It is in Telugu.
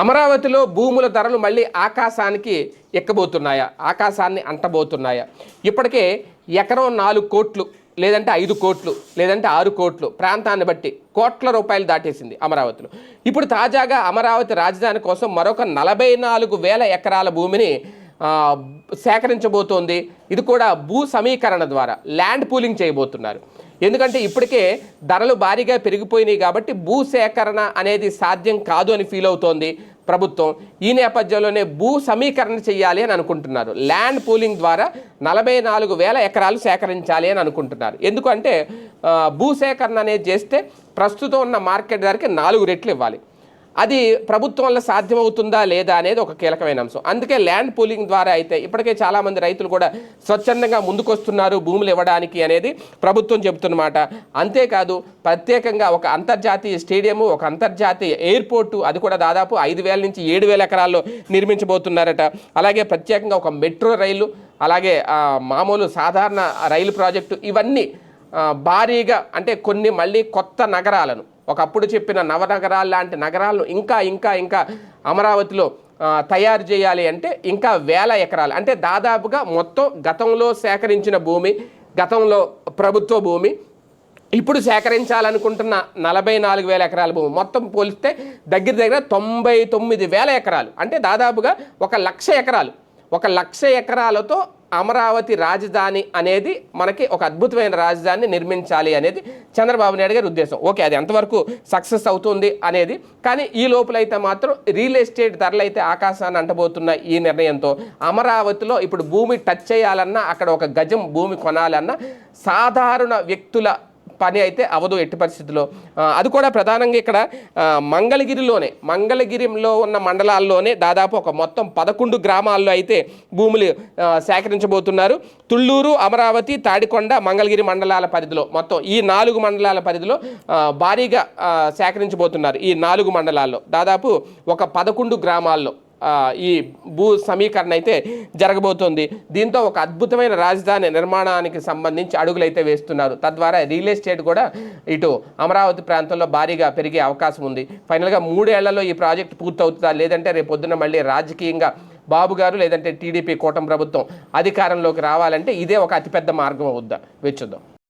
అమరావతిలో భూముల ధరలు మళ్ళీ ఆకాశానికి ఎక్కబోతున్నాయా? ఆకాశాన్ని అంటబోతున్నాయా? ఇప్పటికే ఎకరం నాలుగు కోట్లు లేదంటే ఐదు కోట్లు లేదంటే ఆరు కోట్లు ప్రాంతాన్ని బట్టి కోట్ల రూపాయలు దాటేసింది అమరావతిలో. ఇప్పుడు తాజాగా అమరావతి రాజధాని కోసం మరొక నలభై నాలుగు వేల ఎకరాల భూమిని సేకరించబోతోంది. ఇది కూడా భూ సమీకరణ ద్వారా ల్యాండ్ పూలింగ్ చేయబోతున్నారు. ఎందుకంటే ఇప్పటికే ధరలు భారీగా పెరిగిపోయినాయి కాబట్టి భూ సేకరణ అనేది సాధ్యం కాదు అని ఫీల్ అవుతోంది ప్రభుత్వం. ఈ నేపథ్యంలోనే భూ సమీకరణ చేయాలి అని అనుకుంటున్నారు. ల్యాండ్ పూలింగ్ ద్వారా నలభై నాలుగు వేల ఎకరాలు సేకరించాలి అని అనుకుంటున్నారు. ఎందుకంటే భూ సేకరణ అనేది చేస్తే ప్రస్తుతం ఉన్న మార్కెట్ ధరకి నాలుగు రెట్లు ఇవ్వాలి. అది ప్రభుత్వం వల్ల సాధ్యమవుతుందా లేదా అనేది ఒక కీలకమైన అంశం. అందుకే ల్యాండ్ పూలింగ్ ద్వారా అయితే ఇప్పటికే చాలామంది రైతులు కూడా స్వచ్ఛందంగా ముందుకొస్తున్నారు భూములు ఇవ్వడానికి అనేది ప్రభుత్వం చెబుతున్నమాట. అంతేకాదు ప్రత్యేకంగా ఒక అంతర్జాతీయ స్టేడియము ఒక అంతర్జాతీయ ఎయిర్పోర్టు అది కూడా దాదాపు ఐదు వేల నుంచి ఏడు వేల ఎకరాల్లో నిర్మించబోతున్నారట. అలాగే ప్రత్యేకంగా ఒక మెట్రో రైలు అలాగే మామూలు సాధారణ రైలు ప్రాజెక్టు ఇవన్నీ భారీగా అంటే కొన్ని మళ్ళీ కొత్త నగరాలను ఒకప్పుడు చెప్పిన నవనగరాలు లాంటి నగరాలను ఇంకా ఇంకా ఇంకా అమరావతిలో తయారు చేయాలి అంటే ఇంకా వేల ఎకరాలు. అంటే దాదాపుగా మొత్తం గతంలో సేకరించిన భూమి గతంలో ప్రభుత్వ భూమి ఇప్పుడు సేకరించాలనుకుంటున్న నలభై నాలుగు వేల ఎకరాల భూమి మొత్తం పోలిస్తే దగ్గర దగ్గర తొంభై తొమ్మిది వేల ఎకరాలు. అంటే దాదాపుగా ఒక లక్ష ఎకరాలు. ఒక లక్ష ఎకరాలతో అమరావతి రాజధాని అనేది మనకి ఒక అద్భుతమైన రాజధానిని నిర్మించాలి అనేది చంద్రబాబు నాయుడు గారి ఉద్దేశం. ఓకే అది ఎంతవరకు సక్సెస్ అవుతుంది అనేది. కానీ ఈ లోపలైతే మాత్రం రియల్ ఎస్టేట్ ధరలు అయితే ఆకాశాన్ని అంటబోతున్న ఈ నిర్ణయంతో అమరావతిలో ఇప్పుడు భూమి టచ్ చేయాలన్నా అక్కడ ఒక గజం భూమి కొనాలన్నా సాధారణ వ్యక్తుల పని అయితే అవదు ఎట్టి పరిస్థితిలో. అది కూడా ప్రధానంగా ఇక్కడ మంగళగిరిలోనే మంగళగిరిలో ఉన్న మండలాల్లోనే దాదాపు ఒక మొత్తం పదకొండు గ్రామాల్లో అయితే భూములు సేకరించబోతున్నారు. తుళ్ళూరు అమరావతి తాడికొండ మంగళగిరి మండలాల పరిధిలో మొత్తం ఈ నాలుగు మండలాల పరిధిలో భారీగా సేకరించబోతున్నారు ఈ నాలుగు మండలాల్లో. దాదాపు ఒక పదకొండు గ్రామాల్లో. ఈ భూ సమీకరణ అయితే జరగబోతోంది. దీంతో ఒక అద్భుతమైన రాజధాని నిర్మాణానికి సంబంధించి అడుగులు అయితే వేస్తున్నారు. తద్వారా రియల్ ఎస్టేట్ కూడా ఇటు అమరావతి ప్రాంతంలో భారీగా పెరిగే అవకాశం ఉంది. ఫైనల్గా మూడేళ్ళలో ఈ ప్రాజెక్ట్ పూర్తవుతుందా? లేదంటే రేపు పొద్దున్న మళ్ళీ రాజకీయంగా బాబు గారు లేదంటే టీడీపీ కూటమి ప్రభుత్వం అధికారంలోకి రావాలంటే ఇదే ఒక అతిపెద్ద మార్గం అవుద్దా? వెచ్చుద్దాం